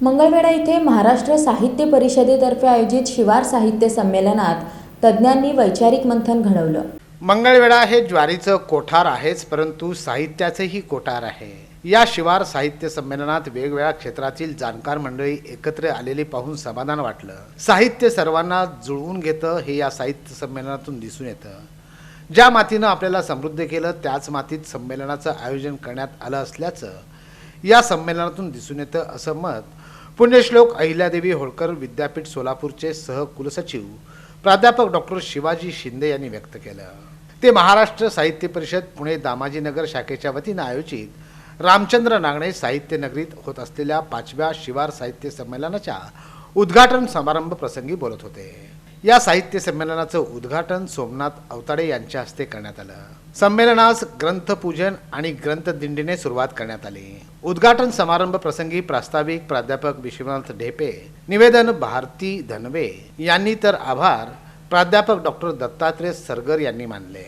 मंगळवेढा येथे महाराष्ट्र साहित्य परिषदेतर्फे आयोजित शिवार साहित्य संमेलनात तज्ज्ञांनी वैचारिक मंथन घडवलं. मंगळवेढा हे ज्वारीचं कोठार आहेच परंतु साहित्याचेही कोठार आहे. या शिवार साहित्य संमेलनात वेगवेगळ्या क्षेत्रातील जाणकार मंडळी एकत्र आलेली पाहून समाधान वाटलं. साहित्य सर्वांना जुळवून घेतं हे या साहित्य संमेलनातून दिसून येतं. ज्या मातीनं आपल्याला समृद्ध केलं त्याच मातीत संमेलनाचं आयोजन करण्यात आलं असल्याचं या संमेलनातून दिसून येतं असं मत पुण्यश्लोक अहिल्यादेवी होळकर विद्यापीठ सोलापूरचे सहकुलसचिव प्राध्यापक डॉक्टर शिवाजी शिंदे यांनी व्यक्त केलं. ते महाराष्ट्र साहित्य परिषद पुणे दामाजीनगर शाखेच्या वतीनं आयोजित रामचंद्र नागणे साहित्य नगरीत होत असलेल्या पाचव्या शिवार साहित्य संमेलनाच्या उद्घाटन समारंभ प्रसंगी बोलत होते. या साहित्य संमेलनाचं उद्घाटन सोमनाथ अवताडे यांच्या हस्ते करण्यात आलं. संमेलनास ग्रंथपूजन आणि ग्रंथदिंडीने सुरुवात करण्यात आली. उद्घाटन समारंभ प्रसंगी प्रास्ताविक प्राध्यापक विश्वनाथ ढेपे निवेदन भारती धनवे यांनी तर आभार प्राध्यापक डॉक्टर दत्तात्रय सरगर यांनी मानले.